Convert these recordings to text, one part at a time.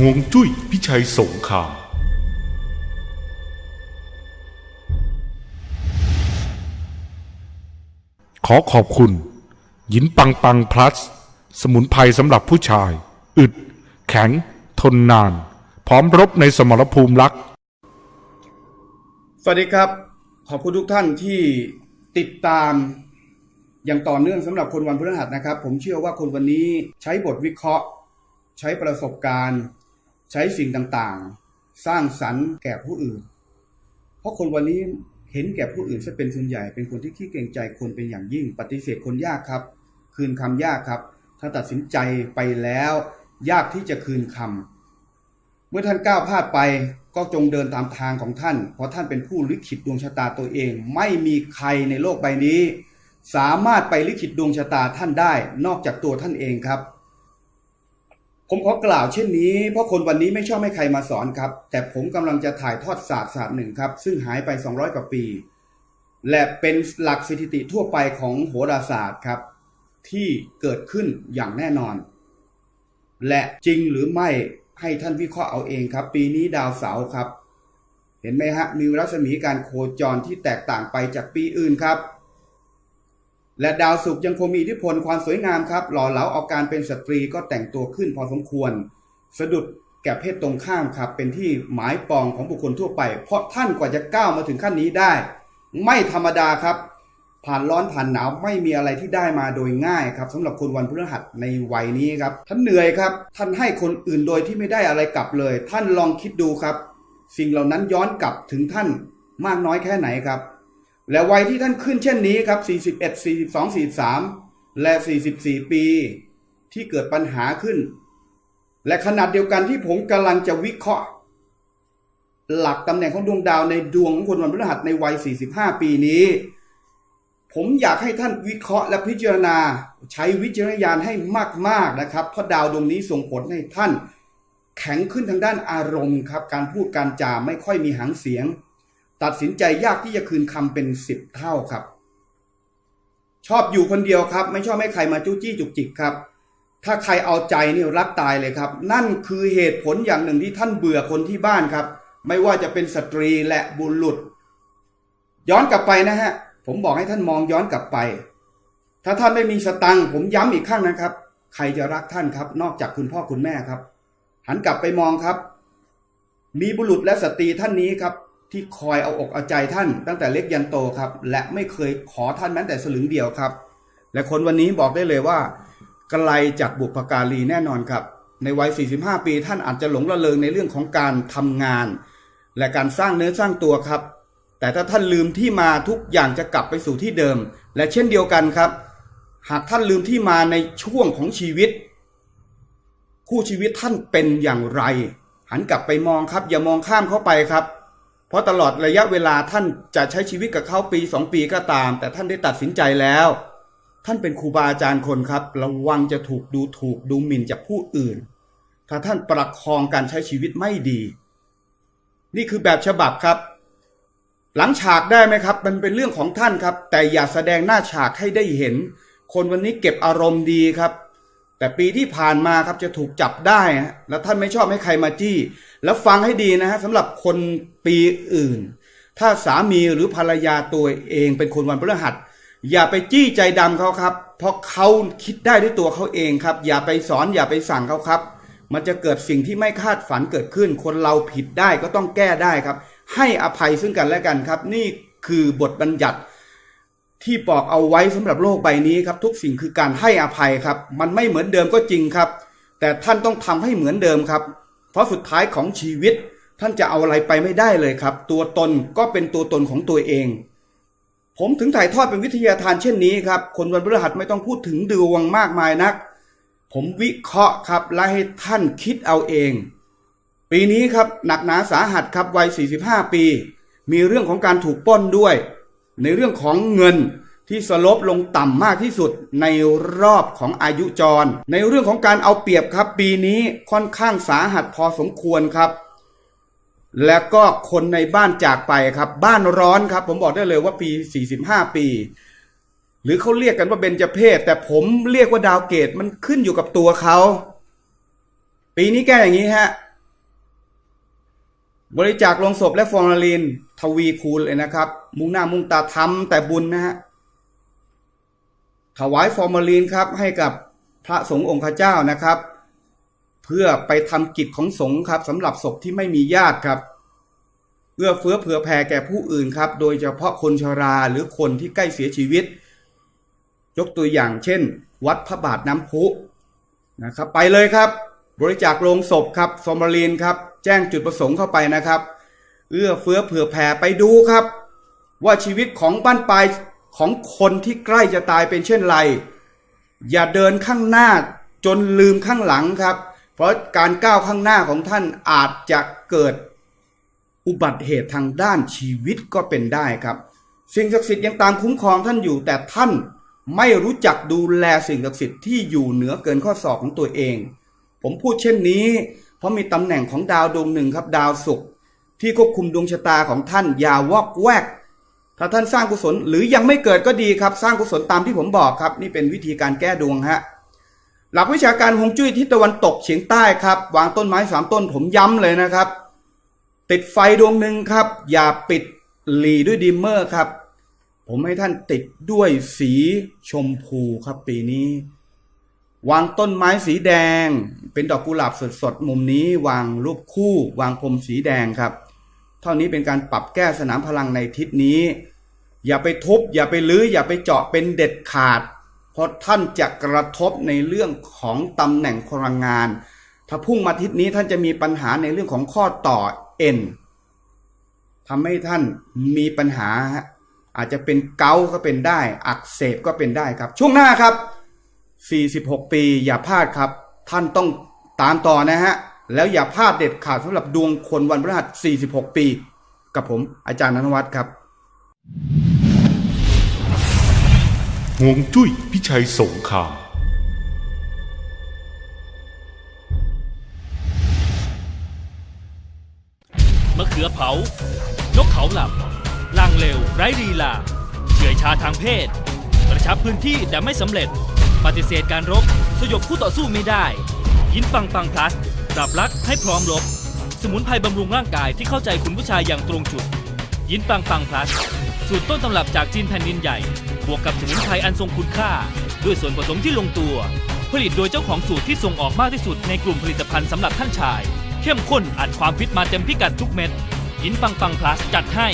ห่วงจุ้ยพิชัยสงคราม ขอขอบคุณ หยินปังปังพลัส สมุนไพรสำหรับผู้ชาย อึด แข็ง ทนนาน พร้อมรบในสมรภูมิรัก สวัสดีครับ ขอบคุณทุกท่านที่ติดตามอย่างต่อเนื่องสำหรับคนวันพฤหัสนะครับ ผมเชื่อว่าคนวันนี้ใช้บทวิเคราะห์ ใช้ประสบการณ์ ใช้สิ่งต่างๆ สร้างสรรค์แก่ผู้อื่น เพราะคนวันนี้เห็นแก่ผู้อื่นซะเป็นส่วนใหญ่เป็นคนที่ขี้เกรงใจคนเป็นอย่างยิ่ง ปฏิเสธคนยากครับ คืนคำยากครับ ถ้าตัดสินใจไปแล้ว ยากที่จะคืนคำเมื่อท่านก้าวพลาดไปก็จงเดินตามทางของท่าน เพราะท่านเป็นผู้ลิขิตดวงชะตาตัวเอง ไม่มีใครในโลกใบนี้ สามารถไปลิขิตดวงชะตาท่านได้ นอกจากตัวท่านเองครับ ผมขอกล่าวเช่นนี้ เพราะคนวันนี้ไม่ชอบให้ใครมาสอนครับ แต่ผมกำลังจะถ่ายทอดศาสตร์ศาสตร์หนึ่งครับ ซึ่งหายไป 200 กว่าปี และเป็นหลักสถิติทั่วไปของโหราศาสตร์ครับ ที่เกิดขึ้นอย่างแน่นอน และจริงหรือไม่ให้ท่านวิเคราะห์เอาเองครับ ปีนี้ดาวเสาร์ครับ เห็นไหมฮะมีรัศมีการโคจรที่แตกต่างไปจากปีอื่นครับ และดาวศุกร์ยังคงมีอิทธิพลความสวยงามครับ หล่อเหลาเอาการเป็นสตรีก็แต่งตัวขึ้นพอสมควร สะดุดแก่เพศตรงข้ามครับ เป็นที่หมายปองของบุคคลทั่วไป เพราะท่านกว่าจะก้าวมาถึงขั้นนี้ได้ ไม่ธรรมดาครับ ผ่านร้อนผ่านหนาวไม่มีอะไรที่ได้มาโดยง่ายครับสำหรับคนวันพฤหัสในวัยนี้ครับ ท่านเหนื่อยครับ ท่านให้คนอื่นโดยที่ไม่ได้อะไรกลับเลย ท่านลองคิดดูครับ สิ่งเหล่านั้นย้อนกลับถึงท่านมากน้อยแค่ไหนครับ และวัยที่ท่านขึ้นเช่นนี้ครับ 41 42 43 และ 44 ปี ที่เกิดปัญหาขึ้น และขนาดเดียวกันที่ผมกำลังจะวิเคราะห์ หลักตำแหน่งของดวงดาวในดวงของคนวันพฤหัสในวัย 45 ปีนี้ ผมอยากให้ท่านวิเคราะห์และพิจารณาใช้วิจารณญาณให้มาก ๆ นะครับ เพราะดาวดวงนี้ส่งผลให้ท่าน แข็งขึ้นทางด้านอารมณ์ครับ การพูดการจาไม่ค่อยมีหางเสียง ตัดสินใจยากที่จะคืนคำเป็นสิบเท่าครับ ชอบอยู่คนเดียวครับ ไม่ชอบให้ใครมาจู้จี้จุกจิกครับ ถ้าใครเอาใจนี่รักตายเลยครับ นั่นคือเหตุผลอย่างหนึ่งที่ท่านเบื่อคนที่บ้านครับ ไม่ว่าจะเป็นสตรีและบุรุษ ย้อนกลับไปนะฮะ ผมบอกให้ท่านมองย้อนกลับไป ถ้าท่านไม่มีสตังค์ผมย้ำอีกครั้งนะครับ ใครจะรักท่านครับ นอกจากคุณพ่อคุณแม่ครับ หันกลับไปมองครับ มีบุรุษและสตรีท่านนี้ครับ ที่คอยเอาอกเอาใจท่านตั้งแต่เล็กยันโตครับ และไม่เคยขอท่านแม้แต่สลึงเดียวครับ และคนวันนี้บอกได้เลยว่าไกลจากบุพการีแน่นอนครับ ในวัย 45 ปีท่านอาจจะหลงระเริงในเรื่องของการทำงาน และการสร้างเนื้อสร้างตัวครับ แต่ถ้าท่านลืมที่มาทุกอย่างจะกลับไปสู่ที่เดิม และเช่นเดียวกันครับ หากท่านลืมที่มาในช่วงของชีวิต คู่ชีวิตท่านเป็นอย่างไร หันกลับไปมองครับ อย่ามองข้ามเข้าไปครับ เพราะตลอดระยะเวลาท่านจะใช้ชีวิตกับเขาปีสองปีก็ตาม แต่ท่านได้ตัดสินใจแล้ว ท่านเป็นครูบาอาจารย์คนครับ ระวังจะถูกดูถูกดูหมิ่นจากผู้อื่น ถ้าท่านประคองการใช้ชีวิตไม่ดี นี่คือแบบฉบับครับ หลังฉากได้ไหมครับ มันเป็นเรื่องของท่านครับ แต่อย่าแสดงหน้าฉากให้ได้เห็น คนวันนี้เก็บอารมณ์ดีครับ แต่ปีที่ผ่านมาครับจะถูกจับได้ฮะแล้วท่านไม่ชอบให้ใครมาจี้ แล้วฟังให้ดีนะฮะสำหรับคนปีอื่น ถ้าสามีหรือภรรยาตัวเองเป็นคนวันพฤหัส อย่าไปจี้ใจดำเขาครับ เพราะเขาคิดได้ด้วยตัวเขาเองครับ อย่าไปสอนอย่าไปสั่งเขาครับ มันจะเกิดสิ่งที่ไม่คาดฝันเกิดขึ้น คนเราผิดได้ก็ต้องแก้ได้ครับ ให้อภัยซึ่งกันและกันครับ นี่คือบทบัญญัติ ที่บอกเอาไว้สำหรับโลกใบนี้ครับทุกสิ่งคือการให้อภัยครับ มันไม่เหมือนเดิมก็จริงครับ แต่ท่านต้องทำให้เหมือนเดิมครับ เพราะสุดท้ายของชีวิต ท่านจะเอาอะไรไปไม่ได้เลยครับ ตัวตนก็เป็นตัวตนของตัวเอง ผมถึงถ่ายทอดเป็นวิทยาทานเช่นนี้ครับ คนวันพฤหัสไม่ต้องพูดถึงดวงมากมายนัก ผมวิเคราะห์ครับและให้ท่านคิดเอาเอง ปีนี้ครับหนักหนาสาหัสครับวัย 45 ปี มีเรื่องของการถูกป้นด้วยในเรื่องของเงิน ที่สลบลงต่ำมากที่สุดในรอบของอายุจร ในเรื่องของการเอาเปรียบครับ ปีนี้ค่อนข้างสาหัสพอสมควรครับ และก็คนในบ้านจากไปครับ บ้านร้อนครับ ผมบอกได้เลยว่าปี 45 ปี หรือเขาเรียกกันว่าเบญจเพศ แต่ผมเรียกว่าดาวเกตมันขึ้นอยู่กับตัวเขา ปีนี้แก้อย่างนี้ฮะบริจาคลงศพและฟอร์มาลีนทวีคูณเลยนะครับ มุ่งหน้ามุ่งตาทำแต่บุญนะฮะ ถวายฟอร์มาลีนครับให้กับพระสงฆ์องค์เจ้านะครับ เพื่อไปทำกิจของสงฆ์ครับสำหรับศพที่ไม่มีญาติครับเอื้อเฟื้อเผื่อแผ่แก่ผู้อื่นครับ โดยเฉพาะคนชราหรือคนที่ใกล้เสียชีวิต ยกตัวอย่างเช่น วัดพระบาทน้ำพุนะครับ ไปเลยครับ บริจาคโลงศพครับฟอร์มาลีนครับ แจ้งจุดประสงค์เข้าไปนะครับ เอื้อเฟื้อเผื่อแผ่ไปดูครับ ว่าชีวิตของบ้านปลาย ของคนที่ใกล้จะตายเป็นเช่นไร อย่าเดินข้างหน้าจนลืมข้างหลังครับ เพราะการก้าวข้างหน้าของท่านอาจจะเกิดอุบัติเหตุทางด้านชีวิตก็เป็นได้ครับ สิ่งศักดิ์สิทธิ์ยังตามคุ้มครองท่านอยู่ แต่ท่านไม่รู้จักดูแลสิ่งศักดิ์สิทธิ์ที่อยู่เหนือเกินข้อศอกของตัวเอง ผมพูดเช่นนี้ เพราะมีตำแหน่งของดาวดวงหนึ่งครับดาวศุกร์ที่ควบคุมดวงชะตาของท่านอย่าวอกแวก ถ้าท่านสร้างกุศลหรือยังไม่เกิดก็ดีครับ สร้างกุศลตามที่ผมบอกครับ นี่เป็นวิธีการแก้ดวงฮะหลักวิชาการฮวงจุ้ยทิศตะวันตกเฉียงใต้ครับ วางต้นไม้สามต้นผมย้ำเลยนะครับ ติดไฟดวงหนึ่งครับ อย่าปิดหลีด้วยดิมเมอร์ครับ ผมให้ท่านติดด้วยสีชมพูครับปีนี้ วางต้นไม้สีแดง เป็นดอกกุหลาบสดๆมุมนี้ วางรูปคู่ วางพรมสีแดงครับ เท่านี้เป็นการปรับแก้สนามพลังในทิศนี้ อย่าไปทุบ อย่าไปลื้อ อย่าไปเจาะเป็นเด็ดขาด เพราะท่านจะกระทบในเรื่องของตำแหน่งพลังงาน ถ้าพุ่งมาทิศนี้ท่านจะมีปัญหาในเรื่องของข้อต่อเอ็นทำให้ท่านมีปัญหา อาจจะเป็นเกาก็เป็นได้ อักเสบก็เป็นได้ครับ ช่วงหน้าครับ 46 ปีอย่าพลาดครับ ท่านต้องตามต่อนะฮะ แล้วอย่าพลาดเด็ดขาดสำหรับดวงคนวันพฤหัส 46 ปี กับผมอาจารย์นนวัฒน์ครับห่วงจุ้ยพิชัยสงคราม มะเขือเผา นกเขาหลับ ลังเร็วไร้ลีลาเฉื่อยชาทางเพศ กระชับพื้นที่แต่ไม่สำเร็จ ปฏิเสธการรบ สยบคู่ต่อสู้ไม่ได้ ยินปังปังพลัส ปรับรักให้พร้อมรบสมุนไพรบำรุงร่างกายที่เข้าใจคุณผู้ชายอย่างตรงจุด ยินปังปังพลัส สูตรต้นตำรับจากจีนแผ่นดินใหญ่ บวกกับสมุนไพรอันทรงคุณค่า ด้วยส่วนผสมที่ลงตัว ผลิตโดยเจ้าของสูตรที่ส่งออกมากที่สุดในกลุ่มผลิตภัณฑ์สำหรับท่านชาย เข้มข้นอัดความฟิตมาเต็มพิกัดทุกเม็ดหินปังปังพลัสจัดให้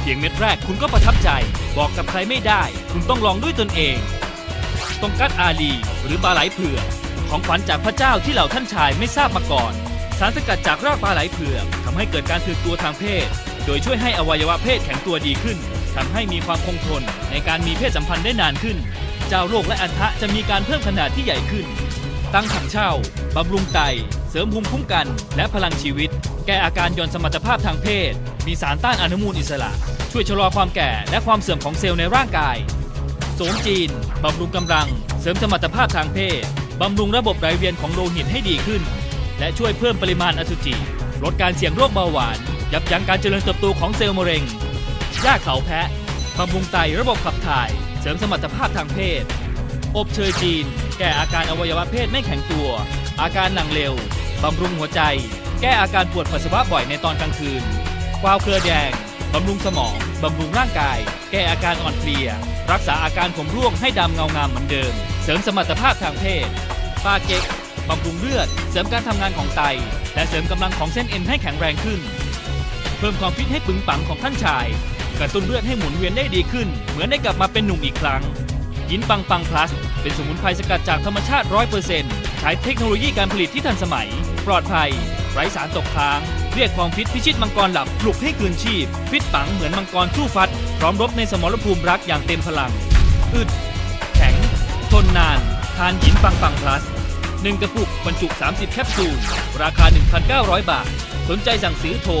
เพียงเม็ดแรกคุณก็ประทับใจ บอกกับใครไม่ได้ คุณต้องลองด้วยตนเองตรงกัดอาลีหรือปลาไหลเผือก ของขวัญจากพระเจ้าที่เหล่าท่านชายไม่ทราบมาก่อน สารสกัดจากรากปลาไหลเผือกทำให้เกิดการถือตัวทางเพศ โดยช่วยให้อวัยวะเพศแข็งตัวดีขึ้นทำให้มีความคงทนในการมีเพศสัมพันธ์ได้นานขึ้น เจ้าโรคและอันทะจะมีการเพิ่มขนาดที่ใหญ่ขึ้น ตั้งถังเช่าบำรุงไต เสริมภูมิคุ้มกัน และพลังชีวิต แก้อาการหย่อนสมรรถภาพทางเพศ มีสารต้านอนุมูลอิสระ ช่วยชะลอความแก่และความเสื่อมของเซลล์ในร่างกาย โสมจีนบำรุงกำลัง เสริมสมรรถภาพทางเพศ บำรุงระบบไหลเวียนของโลหิตให้ดีขึ้น และช่วยเพิ่มปริมาณอสุจิ ลดการเสี่ยงโรคเบาหวาน ยับยั้งการเจริญเติบโตของเซลล์มะเร็งหญ้าเขาแพะบำรุงไตระบบขับถ่าย เสริมสมรรถภาพทางเพศ อบเชยจีน แก้อาการอวัยวะเพศไม่แข็งตัว อาการหลังเร็วบำรุงหัวใจ แก้อาการปวดปัสสาวะบ่อยในตอนกลางคืนกวาวเครือแดงบำรุงสมอง บำรุงร่างกาย แก้อาการอ่อนเพลีย รักษาอาการผมร่วงให้ดำเงางามเหมือนเดิม เสริมสมรรถภาพทางเพศปาเก็กบำรุงเลือด เสริมการทำงานของไต และเสริมกำลังของเส้นเอ็นให้แข็งแรงขึ้น เพิ่มความฟิตให้ปึงปังของท่านชาย กระตุ้นเลือดให้หมุนเวียนได้ดีขึ้น เหมือนได้กลับมาเป็นหนุ่มอีกครั้ง ยินปังปังพลัส เป็นสมุนไพรสกัดจากธรรมชาติ 100%ใช้เทคโนโลยีการผลิตที่ทันสมัย ปลอดภัย ไร้สารตกค้าง เรียกความฟิตพิชิตมังกรหลับปลุกให้คืนชีพ ฟิตปังเหมือนมังกรสู้ฟัด พร้อมรบในสมรภูมิรักอย่างเต็มพลัง อึด นนานทานหินปังปังพลัส 1 กระปุกบรรจุ 30 แคปซูล ราคา 1,900 บาท สนใจสั่งซื้อโทร